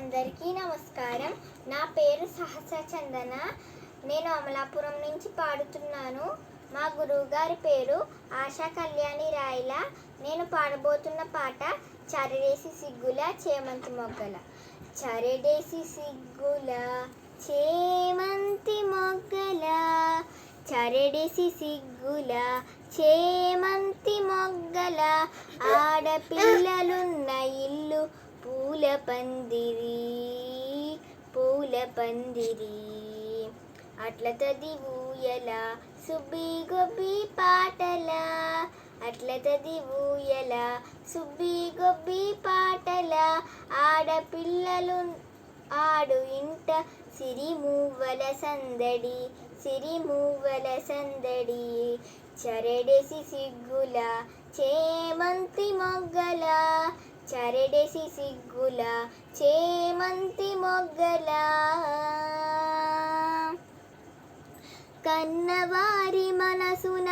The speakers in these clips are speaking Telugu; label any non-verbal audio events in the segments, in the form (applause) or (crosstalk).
అందరికీ నమస్కారం. నా పేరు సహస చందన. నేను అమలాపురం నుంచి పాడుతున్నాను. మా గురువుగారి పేరు ఆశా కళ్యాణి రాయల. నేను పాడబోతున్న పాట చరడేసి సిగ్గుల చేమంతి మొగ్గల. చరడేసి సిగ్గుల చేమంతి మొగ్గల. చరడేసి సిగ్గుల చేమంతి మొగ్గల. ఆడపిల్లలున్న ఇల్లు పూల పందిరి పూల పందిరి అట్ల తది ఊయల సుబ్బి గొబ్బి పాటల. అట్ల తది ఊయల సుబ్బి గొబ్బి పాటల. ఆడపిల్లలు ఆడు ఇంట సిరి మూవల సందడి సిరి మూవల సందడి. చరడేసి సిగ్గుల చేమంతి మొగ్గల. చరడేసి సిగ్గుల చేమంతి మొగ్గల. కన్నవారి మనసున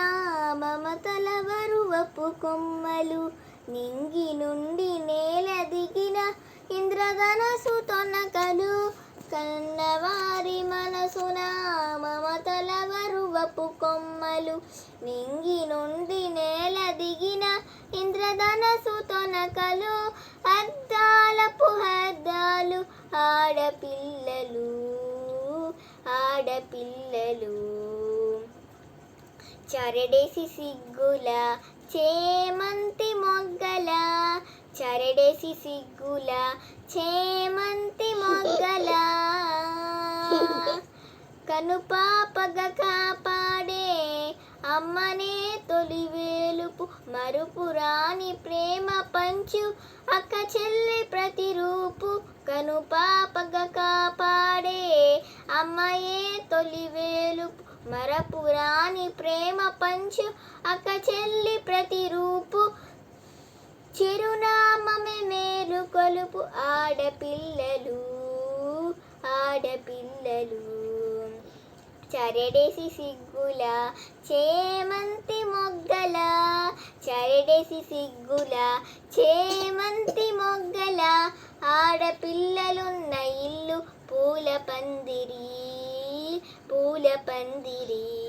మమతల వరువపు కొమ్మలు. నింగి నుండి నేల దిగిన ఇంద్రధనసు తొనకలు. కన్నవారి మనసున వరువపు కొమ్మలు నింగి నుండి నేల దిగిన ఇంద్రధనసు తొనకలు అద్దాలపు హద్దాలు ఆడపిల్లలు ఆడపిల్లలు. చరడేసి సిగ్గుల చేమంతి మొగ్గల చరడేసి సిగ్గుల చేమంతి మొగ్గల. (laughs) కనుపాపగ కాపాడే అమ్మనే తొలి వేలుపు మరుపురాని ప్రేమ పంచు. అక్క చెల్లి ప్రతిరూపు కనుపాపగ కాపాడే. అమ్మయే తొలి వేలుపు మరపురాని ప్రేమ పంచు. అక్క చెల్లి ప్రతిరూపు చిరునామమే మేలు కొలుపు. ఆడపిల్లలు ఆడపిల్లలు. చరడేసి సిగ్గుల చేమంతి మొగ్గల. చరడేసి సిగ్గుల చేమంతి మొగ్గల. ఆడపిల్లలున్న ఇల్లు పూల పందిరి పూల పందిరి.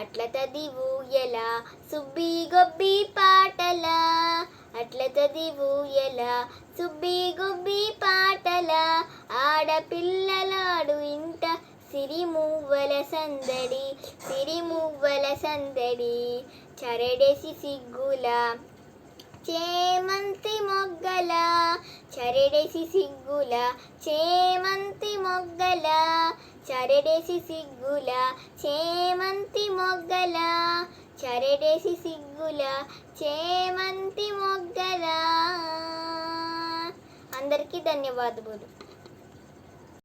అట్ల తది ఊయల సుబ్బి గొబ్బి పాటల. అట్ల తది ఊయల సుబ్బి గొబ్బి పాటల. ఆడపిల్ల సిరిమువ్వల సందడి సిరిమువ్వల సందడి చరడేసి సిగ్గుల చేమంతి మొగ్గల చరడేసి సిగ్గుల చేమంతి మొగ్గల చరడేసి సిగ్గుల చేమంతి మొగ్గల చరడేసి సిగ్గుల చేమంతి మొగ్గల అందరికీ ధన్యవాదములు.